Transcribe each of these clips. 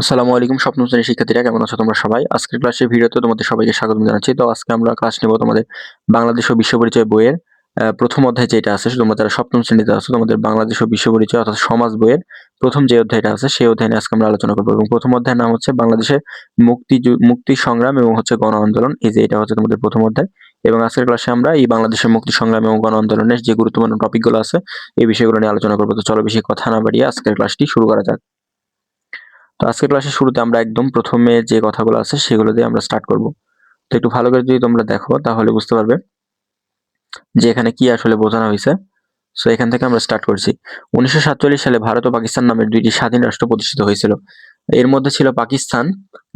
আসসালামু আলাইকুম, স্বপ্ন শ্রেণির শিক্ষার্থীরা, কেমন আছো তোমরা সবাই? আজকের ক্লাসের ভিডিওতে তোমাদের সবাইকে স্বাগত জানাচ্ছি। তো আজকে আমরা ক্লাস নেব তোমাদের বাংলাদেশ ও বিশ্ব পরিচয় বইয়ের প্রথম অধ্যায় যেটা আছে তোমরা যারা সপ্তম শ্রেণীতে আছো, তোমাদের বাংলাদেশ ও বিশ্ব পরিচয় অর্থাৎ সমাজ বইয়ের প্রথম যে অধ্যায়টা আছে, সেই অধ্যায় নিয়ে আজকে আমরা আলোচনা করব। এবং প্রথম অধ্যায়ের নাম হচ্ছে বাংলাদেশের মুক্তি মুক্তি সংগ্রাম এবং হচ্ছে গণ আন্দোলন। এই যে এটা হচ্ছে তোমাদের প্রথম অধ্যায়। এবং আজকের ক্লাসে আমরা এই বাংলাদেশের মুক্তি সংগ্রাম এবং গণ আন্দোলনের যে গুরুত্বপূর্ণ টপিকগুলো আছে, এই বিষয়গুলো নিয়ে আলোচনা করব। তো চলো বেশি কথা না বাড়িয়ে আজকের ক্লাসটি শুরু করা যাক। তো আজকের ক্লাসের শুরুতে আমরা একদম প্রথমে যে কথাগুলো আছে সেগুলো দিয়ে আমরা স্টার্ট করব। তো একটু ভালো করে যদি তোমরা দেখো তাহলে বুঝতে পারবে যে এখানে কি আসলে বোঝানো হয়েছে। সো এখান থেকে আমরা স্টার্ট করছি। উনিশশো সাতচল্লিশ সালে ভারত ও পাকিস্তান নামের দুইটি স্বাধীন রাষ্ট্র প্রতিষ্ঠিত হয়েছিল। এর মধ্যে ছিল পাকিস্তান,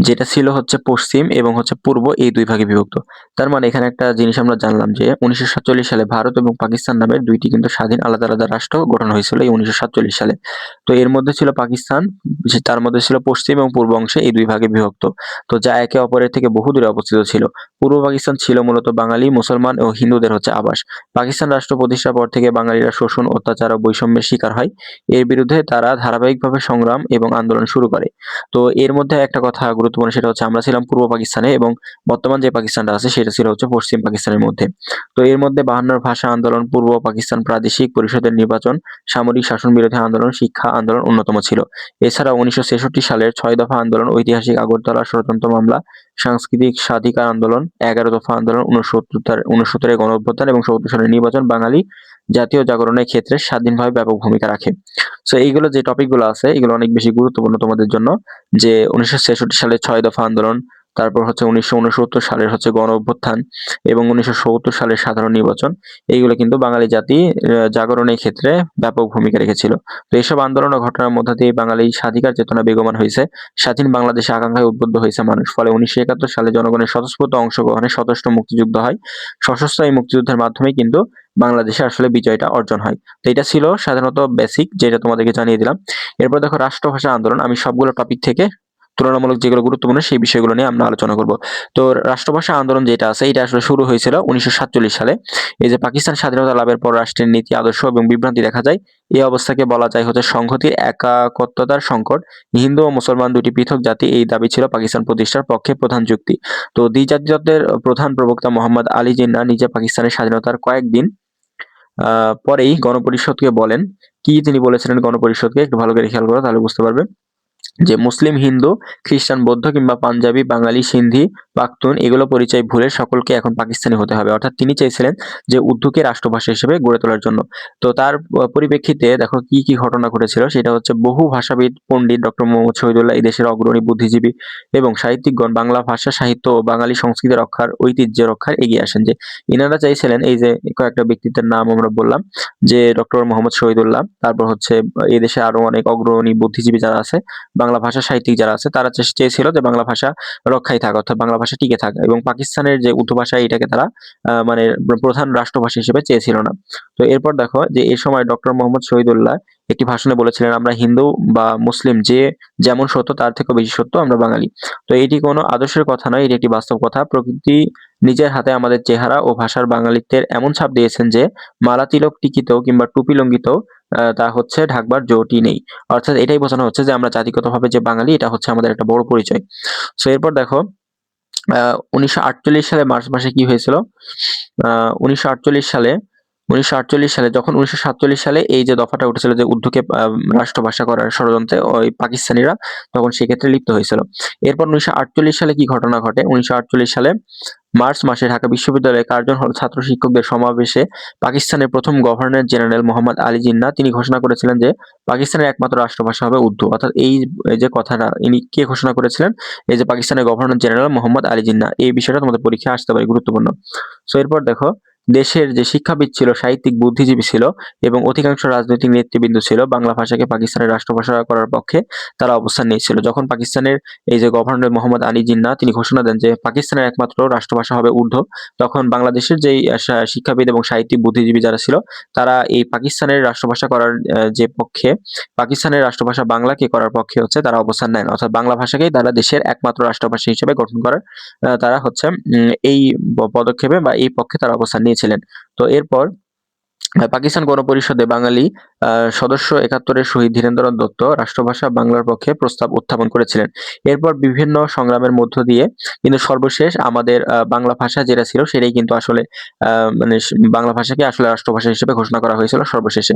যেটা ছিল হচ্ছে পশ্চিম এবং হচ্ছে পূর্ব এই দুই ভাগে বিভক্ত। তার মানে এখানে একটা জিনিস আমরা জানলাম যে উনিশশো সাতচল্লিশ সালে ভারত এবং পাকিস্তান নামের দুইটি কিন্তু স্বাধীন আলাদা আলাদা রাষ্ট্র গঠন হয়েছিল এই উনিশশো সাতচল্লিশ সালে। তো এর মধ্যে ছিল পাকিস্তান তার মধ্যে ছিল পশ্চিম এবং পূর্ব অংশে এই দুই ভাগে বিভক্ত। তো যা একে অপরের থেকে বহু দূরে অবস্থিত ছিল। পূর্ব পাকিস্তান ছিল মূলত বাঙালি, মুসলমান ও হিন্দুদের হচ্ছে আবাস। পাকিস্তান রাষ্ট্র প্রতিষ্ঠার পর থেকে বাঙালিরা শোষণ, অত্যাচার ও বৈষম্যের শিকার হয়। এর বিরুদ্ধে তারা ধারাবাহিকভাবে সংগ্রাম এবং আন্দোলন শুরু করে। তো এর মধ্যে একটা কথা গুরুত্বপূর্ণ, সেটা হচ্ছে আমরা ছিলাম পূর্ব পাকিস্তানে এবং বর্তমান যে পাকিস্তানটা আছে, সেটা ছিল হচ্ছে পশ্চিম পাকিস্তানের মধ্যে। তো এর মধ্যে বাহান্নর ভাষা আন্দোলন, পূর্ব পাকিস্তান প্রাদেশিক পরিষদের নির্বাচন, সামরিক শাসন বিরোধী আন্দোলন, শিক্ষা আন্দোলন অন্যতম ছিল। এছাড়া উনিশশো ছেষট্টি সালের ছয় দফা আন্দোলন, ঐতিহাসিক আগরতলা ষড়যন্ত্র মামলা, সাংস্কৃতিক স্বাধিকার আন্দোলন, এগারো দফা আন্দোলন উনসত্তর উনসত্তরের গণ অভ্যুত্থান এবং সত্তর সালের নির্বাচন বাঙালি জাতীয় জাগরণের ক্ষেত্রে স্বাধীনভাবে ব্যাপক ভূমিকা রাখে। সো এইগুলো যে টপিকগুলো আছে, এগুলো অনেক বেশি গুরুত্বপূর্ণ তোমাদের জন্য যে উনিশশো সালের ছয় দফা আন্দোলন তারপর হচ্ছে উনিশশো উনসত্তর সালের হচ্ছে গণ অভ্যুত্থান এবং উনিশশো সত্তর সালের সাধারণ নির্বাচন। এইগুলো কিন্তু বাঙালি জাতি জাগরণের ক্ষেত্রে ব্যাপক ভূমিকা রেখেছিল। তো এইসব আন্দোলন ও ঘটনার মধ্য দিয়ে বাঙালি স্বাধিকার চেতনা বেগমান হয়েছে। স্বাধীন বাংলাদেশে আকাঙ্ক্ষায় উদ্বুদ্ধ হয়েছে মানুষ। ফলে উনিশশো একাত্তর সালে জনগণের স্বতঃস্ফূর্ত অংশগ্রহণে সশস্ত্র মুক্তিযুদ্ধ হয়। সশস্ত্র এই মুক্তিযুদ্ধের মাধ্যমেই কিন্তু বাংলাদেশে আসলে বিজয়টা অর্জন হয়। তো এটা ছিল সাধারণত বেসিক যেটা তোমাদেরকে জানিয়ে দিলাম। এরপর দেখো রাষ্ট্রভাষা আন্দোলন। আমি সবগুলো টপিক থেকে তুলনামূলক যেগুলো গুরুত্বপূর্ণ সেই বিষয়গুলো নিয়ে আমরা আলোচনা করব। তো রাষ্ট্রভাষা আন্দোলন যেটা আছে, এটা আসলে শুরু হয়েছিল উনিশশো সাতচল্লিশ সালে। এই যে পাকিস্তান স্বাধীনতা লাভের পর রাষ্ট্রের নীতি, আদর্শ এবং বিভ্রান্তি দেখা যায়, এই অবস্থাকে বলা যায় হচ্ছে সংহতির একাকত্বতার সংকট। হিন্দু ও মুসলমান দুটি পৃথক জাতি, এই দাবি ছিল পাকিস্তান প্রতিষ্ঠার পক্ষে প্রধান যুক্তি। তো দ্বি দ্বিজাতীয়ত্বের প্রধান প্রবক্তা মোহাম্মদ আলী জিন্নাহ নিজে পাকিস্তানের স্বাধীনতার কয়েকদিন পরেই গণপরিষদকে বলেন। কি তিনি বলেছিলেন গণপরিষদকে? একটু ভালো করে খেয়াল করো, তাহলে বুঝতে পারবে। যে মুসলিম, হিন্দু, খ্রিস্টান, বৌদ্ধ কিংবা পাঞ্জাবি, বাঙালি, সিন্ধি, পাখতুন এগুলো পরিচয় ভুলে সকলকে এখন পাকিস্তানি হতে হবে। অর্থাৎ তিনি চেয়েছিলেন যে উর্দুকে রাষ্ট্রভাষা হিসেবে গড়ে তোলার জন্য। তো তার পরিপ্রেক্ষিতে দেখো কি কি ঘটনা ঘটেছিল। সেটা হচ্ছে বহু ভাষাবিদ, পণ্ডিত ডক্টর মোহাম্মদ শহীদুল্লাহ, এই দেশের অগ্রণী বুদ্ধিজীবী এবং সাহিত্যিকগণ বাংলা ভাষা, সাহিত্য ও বাঙালি সংস্কৃতি রক্ষার, ঐতিহ্য রক্ষার এগিয়ে আসেন যে ইনারা চাইছিলেন এই যে কয়েকটা ব্যক্তিত্বের নাম আমরা বললাম, যে ডক্টর মোহাম্মদ শহীদুল্লাহ, তারপর হচ্ছে এই দেশে আরও অনেক অগ্রণী বুদ্ধিজীবী যারা আছে বাংলা ভাষা সাহিত্যিক যারা আছে তারা চেয়েছিল যে বাংলা ভাষা রক্ষায় থাক অর্থাৎ বাংলা ভাষা টিকে থাক এবং পাকিস্তানের যে উর্দু ভাষা এটাকে তারা মানে প্রধান রাষ্ট্রভাষা হিসেবে চেয়েছিল না। তো এরপর দেখো যে এই সময় ডক্টর মোহাম্মদ শহীদুল্লাহ একটি ভাষণে বলেছিলেন আমরা হিন্দু বা মুসলিম যে যেমন সত্য তার থেকেও বেশি সত্য আমরা বাঙালি। তো এটি কোনো আদর্শের কথা নয় এটি একটি বাস্তব কথা। প্রকৃতি নিজের হাতে আমাদের চেহারা ও ভাষার বাঙালিত্বের এমন ছাপ দিয়েছেন যে মালা তিলক টিকিতেও কিংবা টুপি লঙ্গিতেও আহ, তা হচ্ছে ঢাকবার জোটই নেই। অর্থাৎ এটাই বোঝানো হচ্ছে যে আমরা জাতিগতভাবে যে বাঙালি, এটা হচ্ছে আমাদের একটা বড় পরিচয়। সো এরপর দেখো, আহ, উনিশশো সালে মার্চ মাসে কি হয়েছিল? আহ, উনিশশো সালে উনিশশো আটচল্লিশ সালে, যখন উনিশশো সাতচল্লিশ সালে এই যে দফাটা উঠেছিল যে উর্দুকে রাষ্ট্রভাষা করার ষড়যন্ত্রে, ওই পাকিস্তানিরা তখন সেক্ষেত্রে লিপ্ত হয়েছিল। এরপর উনিশশো আটচল্লিশ সালে কি ঘটনা ঘটে? উনিশশো আটচল্লিশ সালে মার্চ মাসে ঢাকা বিশ্ববিদ্যালয়ে কার্জন হল ছাত্র শিক্ষকদের সমাবেশে পাকিস্তানের প্রথম গভর্নর জেনারেল মোহাম্মদ আলী জিন্না, তিনি ঘোষণা করেছিলেন যে পাকিস্তানের একমাত্র রাষ্ট্রভাষা হবে উর্দু। অর্থাৎ এই এই যে কথাটা, ইনি কে ঘোষণা করেছিলেন? এই যে পাকিস্তানের গভর্নর জেনারেল মোহাম্মদ আলী জিন্না। এই বিষয়টা তোমাদের পরীক্ষায় আসতে পারে, গুরুত্বপূর্ণ। সো এরপর দেখো দেশের যে শিক্ষাবিদ ছিল, সাহিত্যিক, বুদ্ধিজীবী ছিল এবং অধিকাংশ রাজনৈতিক নেতৃবৃন্দ ছিল, বাংলা ভাষাকে পাকিস্তানের রাষ্ট্রভাষা করার পক্ষে তারা অবস্থান নিয়েছিল। যখন পাকিস্তানের এই যে গভর্নর মোহাম্মদ আলী জিন্না তিনি ঘোষণা দেন যে পাকিস্তানের একমাত্র রাষ্ট্রভাষা হবে উর্দু, তখন বাংলাদেশের যেই শিক্ষাবিদ এবং সাহিত্যিক, বুদ্ধিজীবী যারা ছিল, তারা এই পাকিস্তানের রাষ্ট্রভাষা করার যে পক্ষে, পাকিস্তানের রাষ্ট্রভাষা বাংলাকে করার পক্ষে হচ্ছে তারা অবস্থান নেন। অর্থাৎ বাংলা ভাষাকেই তারা দেশের একমাত্র রাষ্ট্রভাষা হিসেবে গঠন করার তারা হচ্ছে এই পদক্ষেপে বা এই পক্ষে তারা অবস্থান নিয়েছিলেন তো এরপর পাকিস্তান গণপরিষদে বাঙালি সদস্য একাত্তরের শহীদ ধীরেন্দ্রনাথ দত্ত রাষ্ট্রভাষা বাংলার পক্ষে প্রস্তাব উত্থাপন করেছিলেন। এরপর বিভিন্ন সংগ্রামের মধ্য দিয়ে কিন্তু সর্বশেষ আমাদের বাংলা ভাষা যেটা ছিল সেটাই কিন্তু আসলে মানে বাংলা ভাষাকে আসলে রাষ্ট্রভাষা হিসেবে ঘোষণা করা হয়েছিল সর্বশেষে।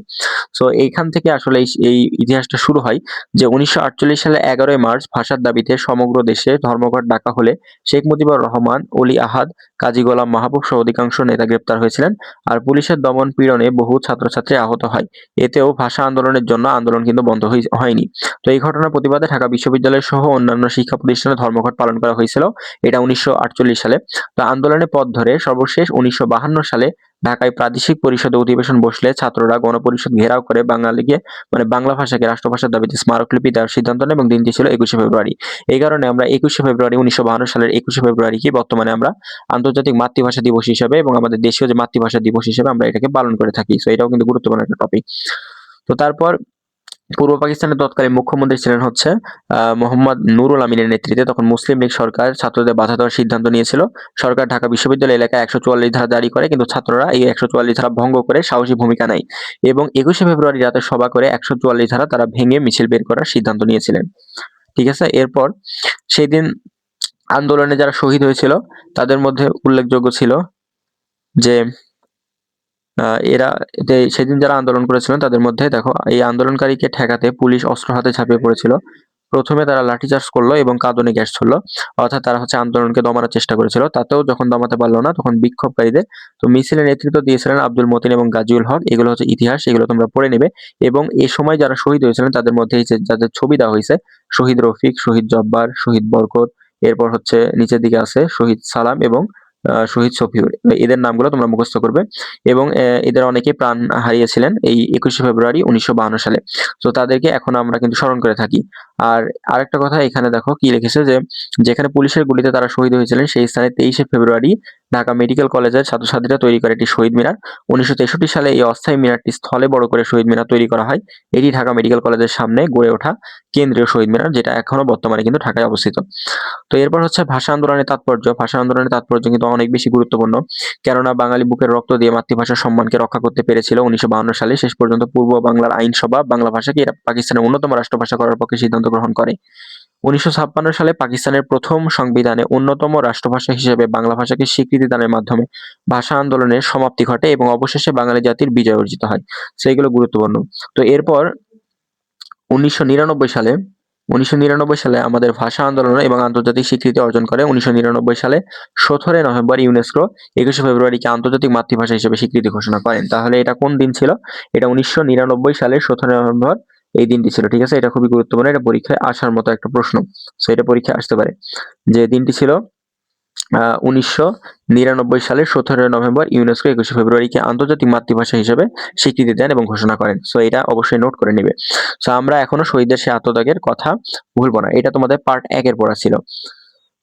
সো এইখান থেকে আসলে এই এই ইতিহাসটা শুরু হয় যে উনিশশো আটচল্লিশ সালে এগারোই মার্চ ভাষার দাবিতে সমগ্র দেশে ধর্মঘট ডাকা হলে শেখ মুজিবুর রহমান, অলি আহাদ, কাজী গোলাম মাহবুব সহ অধিকাংশ নেতা গ্রেপ্তার হয়েছিলেন। আর পুলিশের দমন পীড়নে বহু ছাত্রছাত্রী আহত হয়। এতেও ভাষা আন্দোলনের জন্য আন্দোলন কিন্তু বন্ধ হয়নি। তো এই ঘটনার প্রতিবাদে ঢাকা বিশ্ববিদ্যালয় সহ অন্যান্য শিক্ষা প্রতিষ্ঠানে ধর্মঘট পালন করা হয়েছিল। এটা উনিশশো আটচল্লিশ সালে। তো আন্দোলনের পথ ধরে সর্বশেষ উনিশশো সালে ঢাকায় প্রাদেশিক পরিষদে অধিবেশন বসলে ছাত্ররা গণপরিষদ ঘেরাও করে বাঙালিকে মানে বাংলা ভাষাকে রাষ্ট্রভাষার দাবিতে স্মারকলিপি দেওয়ার সিদ্ধান্ত নেয় এবং দিনটি ছিল একুশে ফেব্রুয়ারি। এই কারণে আমরা একুশে ফেব্রুয়ারি উনিশশো সালের একুশে ফেব্রুয়ারিকে বর্তমানে আমরা আন্তর্জাতিক মাতৃভাষা দিবস হিসেবে এবং আমাদের দেশীয় যে মাতৃভাষা দিবস হিসেবে আমরা এটাকে পালন করে থাকি। সো এটাও কিন্তু গুরুত্বপূর্ণ একটা টপিক তো তারপর পূর্ব পাকিস্তানের তৎকালীন মুখ্যমন্ত্রী ছিলেন হচ্ছে মোহাম্মদ নুরুল আমিনের নেতৃত্বে তখন মুসলিম লীগ সরকার ছাত্রদের বাধা দেওয়ার সিদ্ধান্ত নিয়েছিল। সরকার ঢাকা বিশ্ববিদ্যালয় এলাকায় একশো চুয়াল্লিশ ধারা জারি করে, কিন্তু ছাত্ররা এই একশো চুয়াল্লিশ ধারা ভঙ্গ করে সাহসী ভূমিকা নেয় এবং একুশে ফেব্রুয়ারি রাতে সভা করে একশো চুয়াল্লিশ ধারা তারা ভেঙে মিছিল বের করার সিদ্ধান্ত নিয়েছিলেন। ঠিক আছে? এরপর সেই দিন আন্দোলনে যারা শহীদ হয়েছিল, তাদের মধ্যে উল্লেখযোগ্য ছিল যে এরা সেদিন যারা আন্দোলন করেছিলেন তাদের মধ্যে দেখো, এই আন্দোলনকারীকে ঠেকাতে পুলিশ অস্ত্র হাতে ঝাঁপিয়ে পড়েছিল। প্রথমে তারা লাঠিচার্জ করল এবং কাঁদনে গ্যাস ছুড়লো। অর্থাৎ তারা হচ্ছে আন্দোলনকে দমানোর চেষ্টা করেছিল। তাতেও যখন দমাতে পারল না, তখন বিক্ষোভকারীদের তো মিছিলের নেতৃত্ব দিয়েছিলেন আব্দুল মতিন এবং গাজীউল হক। এগুলো হচ্ছে ইতিহাস, এগুলো তোমরা পড়ে নেবে। এবং এ সময় যারা শহীদ হয়েছিলেন, তাদের মধ্যে যাদের ছবি দেওয়া হয়েছে, শহীদ রফিক, শহীদ জব্বার, শহীদ বরকত, এরপর হচ্ছে নিচের দিকে আছে শহীদ সালাম এবং শহীদ সফিউর। এদের নামগুলো তোমরা মুখস্থ করবে। এবং এদের অনেকে প্রাণ হারিয়েছিলেন এই একুশে ফেব্রুয়ারি উনিশশো সালে। তো তাদেরকে এখন আমরা কিন্তু স্মরণ করে থাকি। আর আরেকটা কথা, এখানে দেখো কি লিখেছে যে, যেখানে পুলিশের গুলিতে তারা শহীদ হয়েছিলেন, সেই স্থানে তেইশে ফেব্রুয়ারি ঢাকা মেডিকেল কলেজের ছাত্রছাত্রীরা তৈরি করে একটি শহীদ মিনার। উনিশশো তেষট্টি সালে এই অস্থায়ী মিনারটি স্থলে বড় করে শহীদ মিনার তৈরি করা হয়। এটি ঢাকা মেডিকেল কলেজের সামনে গড়ে ওঠা কেন্দ্রীয় শহীদ মিনার, যেটা এখনও বর্তমানে কিন্তু ঢাকায় অবস্থিত। তো এরপর হচ্ছে ভাষা আন্দোলনের তাৎপর্য। ভাষা আন্দোলনের তাৎপর্য কিন্তু অনেক বেশি গুরুত্বপূর্ণ। কেননা বাঙালি বুকের রক্ত দিয়ে মাতৃভাষার সম্মানকে রক্ষা করতে পেরেছিল উনিশশো সালে। শেষ পর্যন্ত পূর্ব বাংলার আইনসভা বাংলা ভাষাকে পাকিস্তানের অন্যতম রাষ্ট্রভাষা করার পক্ষে সিদ্ধান্ত গ্রহণ করে। উনিশশো ছাপ্পান্ন সালে পাকিস্তানের প্রথম সংবিধানে অন্যতম রাষ্ট্রভাষা হিসেবে বাংলা ভাষাকে স্বীকৃতি দানের মাধ্যমে ভাষা আন্দোলনের সমাপ্তি ঘটে এবং অবশেষে বাঙালি জাতির বিজয় অর্জিত হয়। সেগুলো গুরুত্বপূর্ণ। তো এরপর উনিশশো নিরানব্বই সালে, উনিশশো নিরানব্বই সালে আমাদের ভাষা আন্দোলন এবং আন্তর্জাতিক স্বীকৃতি অর্জন করে। উনিশশো নিরানব্বই সালে সতেরোই নভেম্বর ইউনেস্কো একুশে ফেব্রুয়ারিকে আন্তর্জাতিক মাতৃভাষা হিসেবে স্বীকৃতি ঘোষণা করেন। তাহলে এটা কোন দিন ছিল? এটা উনিশশো সালের সতেরোই নভেম্বর এই দিনটি ছিল, ঠিক আছে? এটা খুবই গুরুত্বপূর্ণ। এটা পরীক্ষায় আসার মতো একটা প্রশ্ন। সো এটা পরীক্ষায় আসতে পারে। যে দিনটি ছিল উনিশশো নিরানব্বই সালের সতেরোই নভেম্বর ইউনেস্কো একুশে ফেব্রুয়ারিকে আন্তর্জাতিক মাতৃভাষা হিসেবে স্বীকৃতি দেন এবং ঘোষণা করেন। সো এটা অবশ্যই নোট করে নেবে। সো আমরা এখনও শহীদদের সে আত্মত্যাগের কথা ভুলবো না। এটা তোমাদের পার্ট একের পড়া ছিল।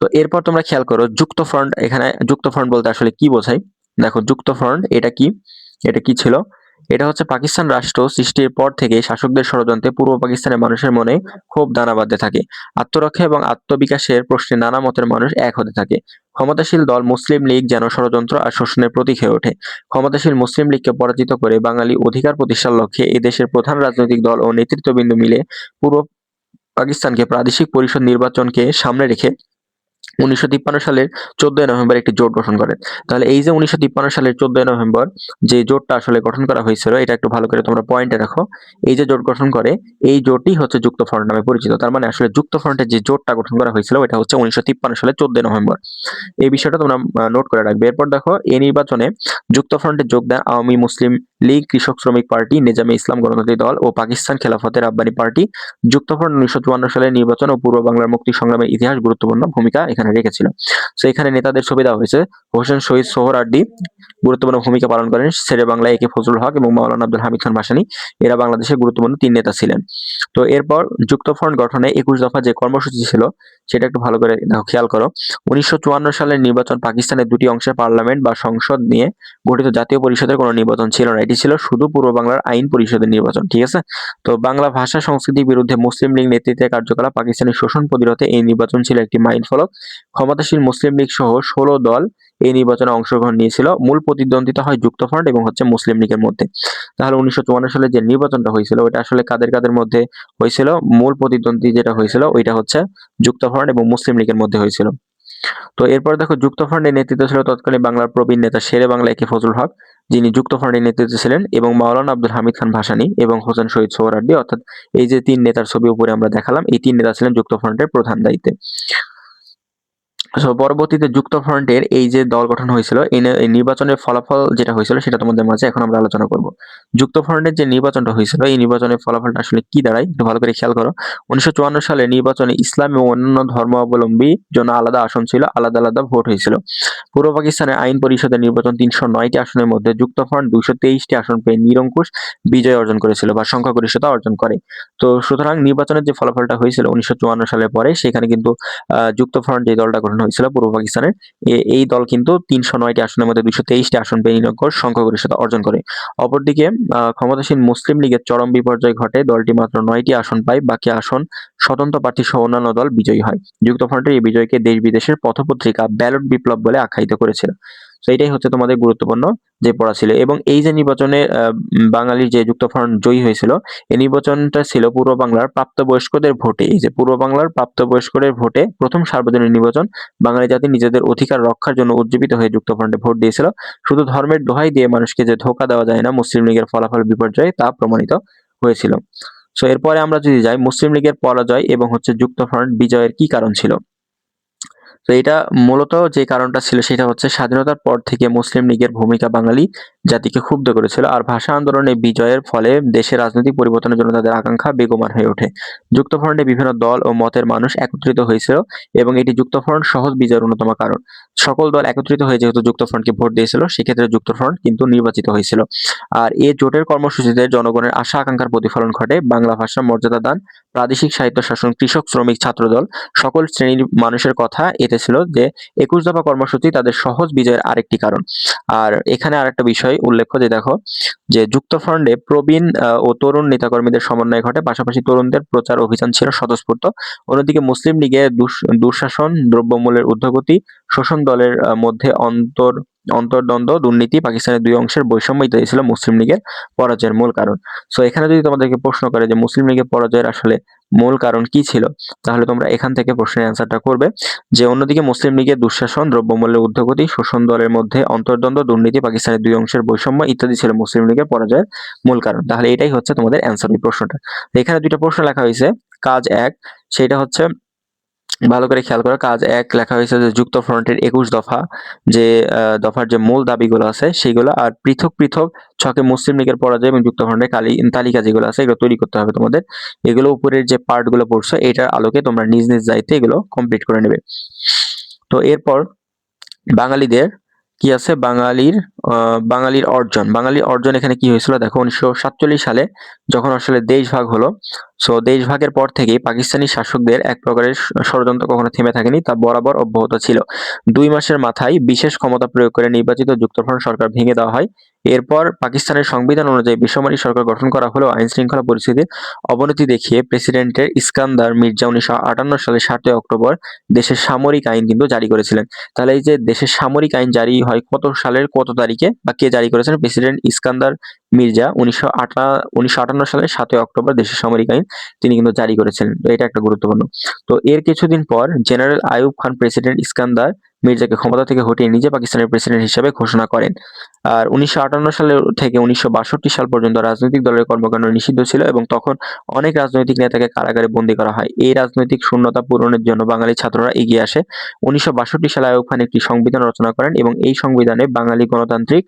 তো, এরপর তোমরা খেয়াল করো যুক্ত ফ্রন্ট এখানে যুক্ত ফ্রন্ট বলতে আসলে কি বোঝায়? দেখো যুক্ত ফ্রন্ট এটা কি? এটা কি ছিল? এটা হচ্ছে পাকিস্তান রাষ্ট্র সৃষ্টির পর থেকে শাসকদের ষড়যন্ত্রে পূর্ব পাকিস্তানের মানুষের মনে ক্ষোভ দানা বাঁধতে থাকে। আত্মরক্ষা এবং আত্মবিকাশের প্রশ্নে নানা মতের মানুষ এক হতে থাকে। ক্ষমতাশীল দল মুসলিম লীগ যেন ষড়যন্ত্র আর শোষণের প্রতীক হয়ে ওঠে। ক্ষমতাশীল মুসলিম লীগকে পরাজিত করে বাঙালি অধিকার প্রতিষ্ঠার লক্ষ্যে এই দেশের প্রধান রাজনৈতিক দল ও নেতৃত্ববৃন্দ মিলে পূর্ব পাকিস্তানকে প্রাদেশিক পরিষদ নির্বাচনকে সামনে রেখে উনিশশো তিপ্পান্ন সালের চোদ্দই নভেম্বর একটি জোট গঠন করেন তাহলে এই যে উনিশশো তিপ্পান্ন সালের চোদ্দই নভেম্বর যে জোটটা আসলে গঠন করা হয়েছিল, এটা একটু ভালো করে তোমরা পয়েন্টে রাখো। এই যে জোট গঠন করে, এই জোটই হচ্ছে যুক্ত ফ্রন্ট নামে পরিচিত। তার মানে আসলে যুক্ত ফ্রন্টের যে জোটটা গঠন করা হয়েছিল এটা হচ্ছে উনিশশো তিপ্পান্ন সালের চোদ্দই নভেম্বর। এই বিষয়টা তোমরা নোট করে রাখবে। এরপর দেখো এই নির্বাচনে যুক্ত ফ্রন্টে যোগ দেন আওয়ামী মুসলিম লীগ কৃষক শ্রমিক পার্টি, নেজামে ইসলাম গণতান্ত্রিক দল ও পাকিস্তান খেলাফতের আব্বানি পার্টি যুক্তফ্রন্ট উনিশশো চুয়ান্ন সালের নির্বাচন ও পূর্ব বাংলার মুক্তি সংগ্রামের ইতিহাস গুরুত্বপূর্ণ ভূমিকা এখানে রেখেছিল। তো এখানে নেতাদের ছবি দেওয়া হয়েছে। হোসেন শহীদ সোহরার্দি গুরুত্বপূর্ণ ভূমিকা পালন করেন। শেরে বাংলায় একে ফজলুল হক এবং মাওলানা আব্দুল হামিদ খান ভাসানী। এরা বাংলাদেশের গুরুত্বপূর্ণ তিন নেতা ছিলেন। তো এরপর যুক্তফ্রন্ট গঠনে একুশ দফা যে কর্মসূচি ছিল, সেটা একটু ভালো করে খেয়াল করো। উনিশশো চুয়ান্ন সালের নির্বাচন পাকিস্তানের দুটি অংশের পার্লামেন্ট বা সংসদ নিয়ে গঠিত জাতীয় পরিষদের কোনো নির্বাচন ছিল না। এটি ছিল শুধু পূর্ব বাংলার আইন পরিষদের নির্বাচন, ঠিক আছে? তো বাংলা ভাষা সংস্কৃতির বিরুদ্ধে মুসলিম লীগ নেতৃত্বে কার্যকলাপ পাকিস্তানের শোষণ প্রতিরোধে এই নির্বাচন ছিল একটি মাইন ফলক। ক্ষমতাশীল মুসলিম লীগ সহ ষোলো দল এই নির্বাচনে অংশগ্রহণ নিয়েছিল। মূল প্রতিদ্বন্দ্বিতা হয় যুক্তফ্রন্ট এবং হচ্ছে মুসলিম লীগের মধ্যে। তাহলে উনিশশো চুয়ান্ন সালে যে নির্বাচনটা হয়েছিল, ওইটা আসলে কাদের কাদের মধ্যে হয়েছিল? মূল প্রতিদ্বন্দ্বী যেটা হয়েছিল, ওইটা হচ্ছে যুক্তফ্রন্ট এবং মুসলিম লীগের মধ্যে হয়েছিল। তো এরপর দেখো, যুক্তফ্রন্টের নেতৃত্ব ছিল তৎকালীন বাংলার প্রবীণ নেতা শেরে বাংলা একে ফজল হক। যিনি যুক্তফ্রন্টের নেতৃত্বে ছিলেন এবং মাওলানা আব্দুল হামিদ খান ভাসানি এবং হোসেন শহীদ সোহরাডি অর্থাৎ এই যে তিন নেতার ছবি উপরে আমরা দেখালাম, এই তিন নেতা ছিলেন যুক্তফ্রন্টের প্রধান দায়িত্বে। So, পরবর্তীতে যুক্তফ্রন্টের এই যে দল গঠন হয়েছিল এই নির্বাচনের ফলাফল যেটা হয়েছিল সেটা তোমাদের মাঝে এখন আমরা আলোচনা করব। যুক্তফ্রন্টের যে নির্বাচনটা হয়েছিল এই নির্বাচনের ফলাফলটা আসলে কি দাঁড়ায়? একটু ভালো করে খেয়াল করো। উনিশশো চুয়ান্ন সালে নির্বাচনে ইসলাম এবং অন্যান্য ধর্মাবলম্বী জন্য আলাদা আসন ছিল আলাদা আলাদা ভোট হয়েছিল। পূর্ব পাকিস্তানের আইন পরিষদের নির্বাচন তিনশো নয়টি আসনের মধ্যে যুক্তফ্রন্ট দুইশো তেইশটি আসন পেয়ে নিরঙ্কুশ বিজয় অর্জন করেছিল বা সংখ্যাগরিষ্ঠতা অর্জন করে। তো সুতরাং নির্বাচনের যে ফলাফলটা হয়েছিল উনিশশো চুয়ান্ন সালের পরে সেখানে কিন্তু আহ, যুক্তফ্রন্ট যে দলটা গঠন হয়েছিল পূর্ব পাকিস্তানের। এই দল কিন্তু তিনশো নয়টি আসনের মধ্যে দুইশো তেইশটি আসন পেয়ে নিরঙ্কুশ সংখ্যাগরিষ্ঠতা অর্জন করে। অপরদিকে ক্ষমতাসীন মুসলিম লীগের চরম বিপর্যয় ঘটে দলটি মাত্র নয়টি আসন পায়, বাকি আসন স্বতন্ত্র প্রার্থী সহ অন্যান্য দল বিজয়ী হয়। যুক্তফ্রন্টের এই বিজয়কে দেশ বিদেশের পথপত্রিকা ব্যালট বিপ্লব বলে আখ্যায়িত করেছিল। তো এটাই হচ্ছে তোমাদের গুরুত্বপূর্ণ যে পড়া ছিল। এবং এই যে নির্বাচনে বাঙালির যে যুক্ত যুক্তফ্রন্ট জয়ী হয়েছিল, এই নির্বাচনটা ছিল পূর্ব বাংলার প্রাপ্তবয়স্কদের ভোটে। এই যে পূর্ব বাংলার প্রাপ্তবয়স্কদের ভোটে প্রথম সার্বজনীন নির্বাচন বাঙালি জাতি নিজেদের অধিকার রক্ষার জন্য উজ্জীবিত হয়ে যুক্ত যুক্তফ্রন্টে ভোট দিয়েছিল। শুধু ধর্মের দোহাই দিয়ে মানুষকে যে ধোকা দেওয়া যায় না, মুসলিম লীগের ফলাফল বিপর্যয় তা প্রমাণিত হয়েছিল। সো এরপরে আমরা যদি যাই, মুসলিম লীগের পরাজয় এবং হচ্ছে যুক্তফ্রন্ট বিজয়ের কি কারণ ছিল? তো এটা মূলত যে কারণটা ছিল সেটা হচ্ছে স্বাধীনতার পর থেকে মুসলিম লীগের ভূমিকা বাঙালি জাতিকে ক্ষুব্ধ করেছিল আর ভাষা আন্দোলনে বিজয়ের ফলে দেশের রাজনৈতিক পরিবর্তনের জন্য তাদের আকাঙ্ক্ষা বেগমান হয়ে ওঠে। যুক্তফ্রন্টে বিভিন্ন দল ও মতের মানুষ একত্রিত হয়েছিল এবং এটি যুক্তফ্রন্ট সহজ বিজয়ের অন্যতম কারণ। সকল দল একত্রিত হয়ে যেহেতু যুক্তফ্রন্টকে ভোট দিয়েছিল, সেক্ষেত্রে যুক্তফ্রন্ট কিন্তু নির্বাচিত হয়েছিল। আর এই জোটের কর্মসূচিতে জনগণের আশা আকাঙ্ক্ষার প্রতিফলন ঘটে। বাংলা ভাষার মর্যাদা দান, প্রাদেশিক সাহিত্য শাসন, কৃষক শ্রমিক ছাত্রদল, সকল শ্রেণির মানুষের কথা এতে ছিল যে একুশ দফা কর্মসূচি তাদের সহজ বিজয়ের আরেকটি কারণ। আর এখানে আরেকটা বিষয় উল্লেখ্য যে দেখো, যে যুক্তফ্রন্টে প্রবীণ ও তরুণ নেতাকর্মীদের সমন্বয় ঘটে, পাশাপাশি তরুণদের প্রচার অভিযান ছিল স্বতঃস্ফূর্ত। অন্যদিকে মুসলিম লীগে দুঃশাসন, দ্রব্যমূল্যের ঊর্ধ্বগতি শোষণ দলের মধ্যে অন্তর, অন্তর্দ্বন্দ্ব, দুর্নীতি পাকিস্তানের দুই অংশের বৈষম্য ইত্যাদি ছিল মুসলিম লীগের পরাজয়ের মূল কারণ। সো এখানে যদি তোমাদেরকে প্রশ্ন করে যে মুসলিম লীগের পরাজয়ের আসলে মূল কারণ কি ছিল? তাহলে তোমরা এখান থেকে প্রশ্নের অ্যান্সারটা করবে যে, অন্যদিকে মুসলিম লীগের দুঃশাসন, দ্রব্যমূল্যের ঊর্ধ্বগতি শোষণ দলের মধ্যে অন্তর্দ্বন্দ্ব, দুর্নীতি, পাকিস্তানের দুই অংশের বৈষম্য ইত্যাদি ছিল মুসলিম লীগের পরাজয়ের মূল কারণ। তাহলে এটাই হচ্ছে তোমাদের অ্যান্সার এই প্রশ্নটা। এখানে দুইটা প্রশ্ন লেখা হয়েছে। কাজ এক, সেটা হচ্ছে ভালো করে খেয়াল করো, কাজ এক লেখা হয়েছে যে যুক্ত ফ্রন্টের একুশ দফা, যে দফার যে মূল দাবিগুলো আছে সেগুলো আর পৃথক পৃথক ছকে মুসলিম লীগের পরাজয় এবং যুক্ত ফ্রন্টের কালি, তালিকা যেগুলো আছে এগুলো তৈরি করতে হবে তোমাদের। এগুলো উপরের যে পার্টগুলো পড়ছো, এটার আলোকে তোমরা নিজ নিজ দায়িত্বে এগুলো কমপ্লিট করে নেবে। তো এরপর বাঙালিদের কি আছে? বাঙালির বাঙালির অর্জন। বাঙালির অর্জন এখানে কি হয়েছিল? দেখো, উনিশশো সাতচল্লিশ সালে যখন আসলে দেশ ভাগ হলো সো দেশ ভাগের পর থেকেই পাকিস্তানি শাসকদের এক প্রকারের ষড়যন্ত্র কখনো থেমে থাকেনি, তা বরাবর অব্যাহত ছিল। দুই মাসের মাথায় বিশেষ ক্ষমতা প্রয়োগ করে নির্বাচিত যুক্তফ্রন্ট সরকার ভেঙে দেওয়া হয়। এরপর পাকিস্তানের সংবিধান অনুযায়ী বেসামরিক সরকার গঠন করা হলেও আইন শৃঙ্খলা পরিস্থিতির অবনতি দেখিয়ে প্রেসিডেন্টের ইস্কান্দার মির্জা উনিশশো আটান্ন সালে সাতই অক্টোবর দেশের সামরিক আইন কিন্তু জারি করেছিলেন। তাহলে এই যে দেশের সামরিক আইন জারি হয় কত সালের কত তারিখে বা কে জারি করেছেন? প্রেসিডেন্ট ইস্কান্দার মির্জা উনিশশো আটান্ন সালের সাতই অক্টোবর দেশের সামরিক আইন তিনি কিন্তু জারি করেছিলেন তো এটা একটা গুরুত্বপূর্ণ। তো এর কিছুদিন পর জেনারেল আয়ুব খান প্রেসিডেন্ট ইস্কান্দার মির্জাকে ক্ষমতা থেকে হটিয়ে নিজে পাকিস্তানের প্রেসিডেন্ট হিসেবে ঘোষণা করেন। আর উনিশশো আটান্ন সালে থেকে উনিশশো বাষট্টি সাল পর্যন্ত রাজনৈতিক দলের কর্মকাণ্ড নিষিদ্ধ ছিল এবং তখন অনেক রাজনৈতিক নেতাকে কারাগারে বন্দী করা হয়। এই রাজনৈতিক শূন্যতা পূরণের জন্য বাঙালি ছাত্ররা এগিয়ে আসে। উনিশশো বাষট্টি সালে আয়ুব খান একটি সংবিধান রচনা করেন এবং এই সংবিধানে বাঙালি গণতান্ত্রিক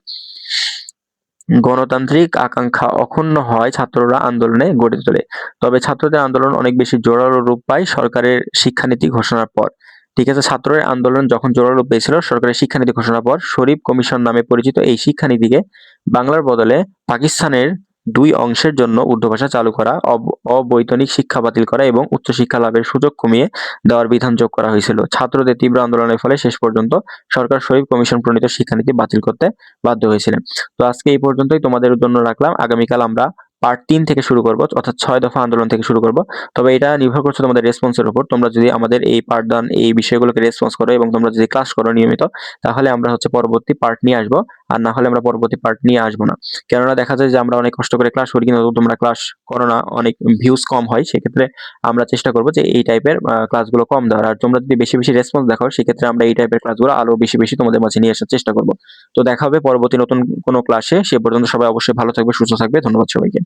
গণতান্ত্রিক আকাঙ্ক্ষা অক্ষুণ্ণ হয় ছাত্ররা আন্দোলনে গড়ে তোলে। তবে ছাত্রদের আন্দোলন অনেক বেশি জোরালো রূপ পায় সরকারের শিক্ষানীতি ঘোষণার পর। ঠিক আছে ছাত্রের আন্দোলন যখন জোরালো পেয়েছিল, সরকারের শিক্ষানীতি ঘোষণার পর শরীফ কমিশন নামে পরিচিত এই শিক্ষানীতিকে বাংলার বদলে পাকিস্তানের দুই অংশের জন্য উর্দু ভাষা চালু করা, অব- অবৈতনিক শিক্ষা বাতিল করা এবং উচ্চশিক্ষা লাভের সুযোগ কমিয়ে দেওয়ার বিধান যোগ করা হয়েছিল। ছাত্রদের তীব্র আন্দোলনের ফলে শেষ পর্যন্ত সরকার শরীফ কমিশন প্রণীত শিক্ষানীতি বাতিল করতে বাধ্য হয়েছিলেন। তো আজকে এই পর্যন্তই, তোমাদের জন্য রাখলাম। আগামীকাল আমরা পার্ট তিন থেকে শুরু করব, অর্থাৎ ছয় দফা আন্দোলন থেকে শুরু করব। তবে এটা নির্ভর করছে তোমাদের রেসপন্সের উপর। তোমরা যদি আমাদের এই পাঠদান এই বিষয়গুলোকে রেসপন্স করো এবং তোমরা যদি ক্লাস করো নিয়মিত, তাহলে আমরা হচ্ছে পরবর্তী পার্ট নিয়ে আসব। আর না হলে আমরা পরবর্তী পার্ট নিয়ে আসব না। কেননা দেখা যায় যে আমরা অনেক কষ্ট করে ক্লাস করি, কিন্তু তোমরা ক্লাস করো না, অনেক ভিউজ কম হয়, সেক্ষেত্রে আমরা চেষ্টা করব যে এই টাইপের ক্লাসগুলো কম দেওয়ার। আর তোমরা যদি বেশি বেশি রেসপন্স দেখাও, সেক্ষেত্রে আমরা এই টাইপের ক্লাসগুলো আরও বেশি বেশি তোমাদের মাঝে নিয়ে আসার চেষ্টা করব। তো দেখা হবে পরবর্তী নতুন কোনো ক্লাসে সে পর্যন্ত সবাই অবশ্যই ভালো থাকবে, সুস্থ থাকবে। ধন্যবাদ সবাইকে।